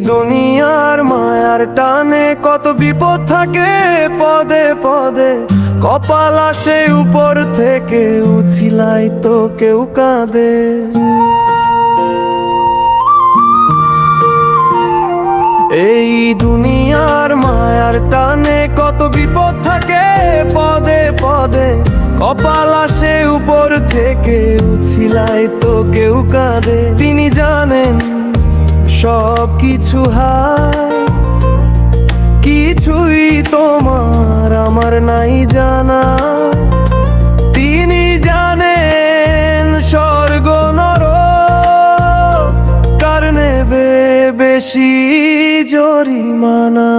দুনিয়ার মায়ার টানে কত বিপদ থাকে? পদে পদে কপাল আসে উপর থেকে উছিলাই তো কেউ কাঁদে। এই দুনিয়ার মায়ার টানে কত বিপদ থাকে? পদে পদে কপাল আসে উপর থেকে উছিলাই তো কেউ কাঁদে। তিনি জানেন সব কিছু হায়। কিছুই তোমার আমার নাই জানা। তিনি জানেন স্বর্গ নর কার নেবে বেশি জরিমানা।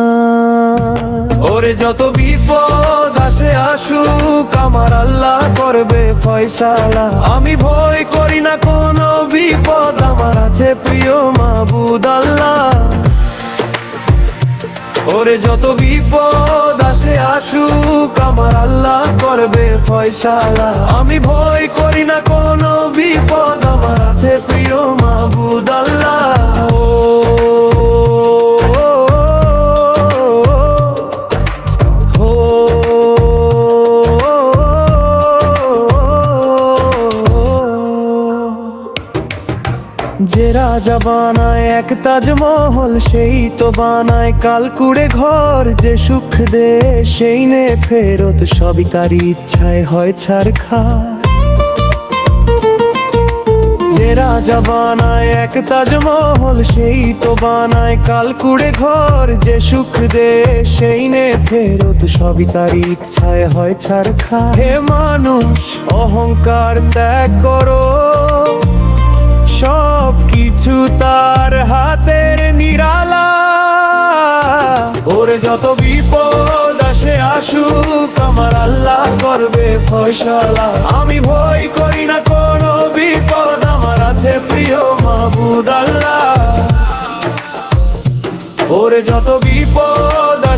ওরে যত বিপদ আসে আসুক, আমার আল্লাহ করবে ফয়সালা। আমি ভয় করি না কোনো বিপদ। আছে প্রিয় মাহবুদ আল্লাহ। ওরে যত বিপদ আসে আসুক, আমার আল্লাহ করবে ফয়সালা। আমি ভয় করি না কোনো বিপদ, আমার আছে প্রিয় মাহবুদ আল্লাহ। রাজা বানায়, এক তাজমহল সেই তো বানায়। কালকুড়ে ঘর যে সুখ দে, সেই নে ফেরত। সবই তার ইচ্ছায় হয় ছাড় খা যে রাজা বানায়, এক তাজমহল সেই তো বানায়। কালকুড়ে ঘর যে সুখ দে, সেই নে ফেরত। সবই তার ইচ্ছায় হয় ছাড় খা হে মানুষ, অহংকার ত্যাগ করো। সব কিছু তার হাতের নিরালা। ওরে যত বিপদ আসে আসুক, আমার আল্লাহ করবে ফসলা আমি ভয় করি না কোনো বিপদ, আমার আছে প্রিয় মাহবুদ আল্লাহ। ওরে যত বিপদ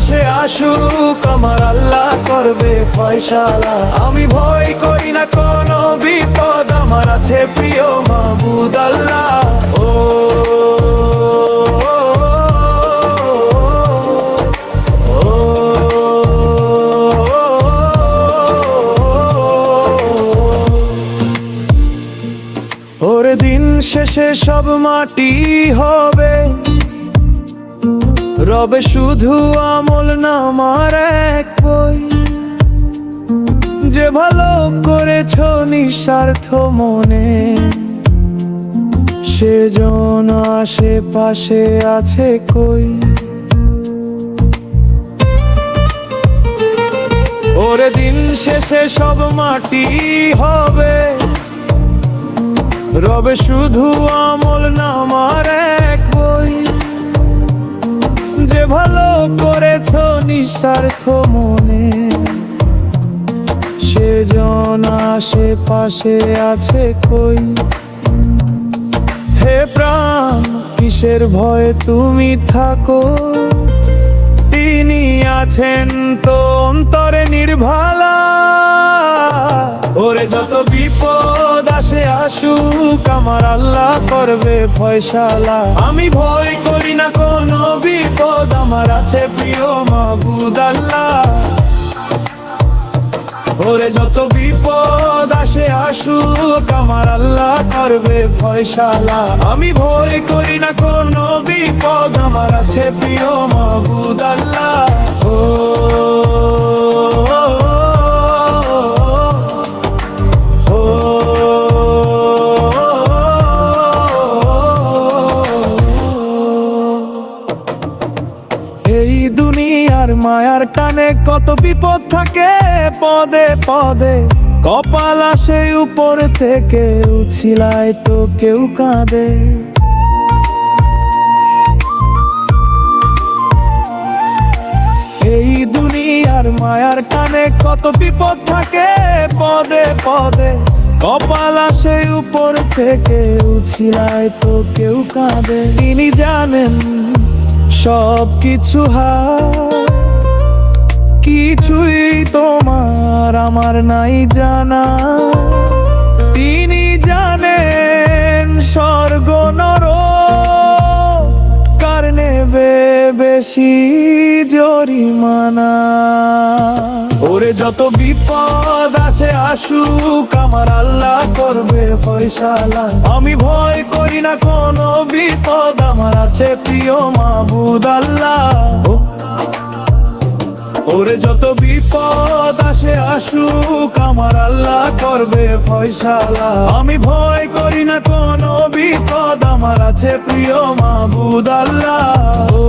আসে আসুক আমার আল্লাহ করবে ফয়সালা আমি ভয় করি না কোনো বিপদ আমার আছে প্রিয় মাহবুদ আল্লাহ ও ওরে দিন শেষে সব মাটি হবে রবে শুধু আমল নামার এক বই। যে ভালো করেছ নিঃস্বার্থ মনে, সেজন আশেপাশে আছে কই? ওরে দিন শেষে সব মাটি হবে। রবে শুধু আমল নামার এক ভালো করেছ নিঃস্বার্থ মনে। সেজন আশেপাশে আছে কই? হে প্রাণ, কিসের ভয়ে তুমি থাকো? তিনি আছেন তো অন্তরে নির্ভালা। ওরে যত বিপদ আসে আসুক, আমার আল্লাহ করবে ফয়সালা। আমি ভয় বিপদ আমার আছে প্রিয় মাহবুদ আল্লাহ। ওরে যত বিপদ আসে আসুক আমার আল্লাহ করবে ফয়সালা আমি ভয় করি না কোনো বিপদ আমার আছে প্রিয় মাহবুদ আল্লাহ। ও, দুনিয়ার মায়ার টানে কত বিপদ থাকে? পদে পদে। কপাল আসে উপর থেকে, উছিলায় তো কেউ কাঁদে। এই দুনিয়ার মায়ার টানে কত বিপদ থাকে? পদে পদে। কপাল আসে উপর থেকে, উছিলায় তো কেউ কাঁদে। তিনি জানেন সব কিছু হায় কিছুই তোমার আমার নাই জানা। তিনি জানেন স্বর্গ নর কার নেবে বেশি জরিমানা। ওরে যত বিপদ আসে আসুক, আমার আল্লাহ করবে ফয়সালা। আমি ভয় করি না কোনো বিপদ, আমার আছে প্রিয় মাহবুদ আল্লাহ। ওরে যত বিপদ আসে আসুক, আমার আল্লাহ করবে ফয়সালা। আমি ভয় করি না কোনো বিপদ, আমার আছে প্রিয় মাহবুদ আল্লাহ। ও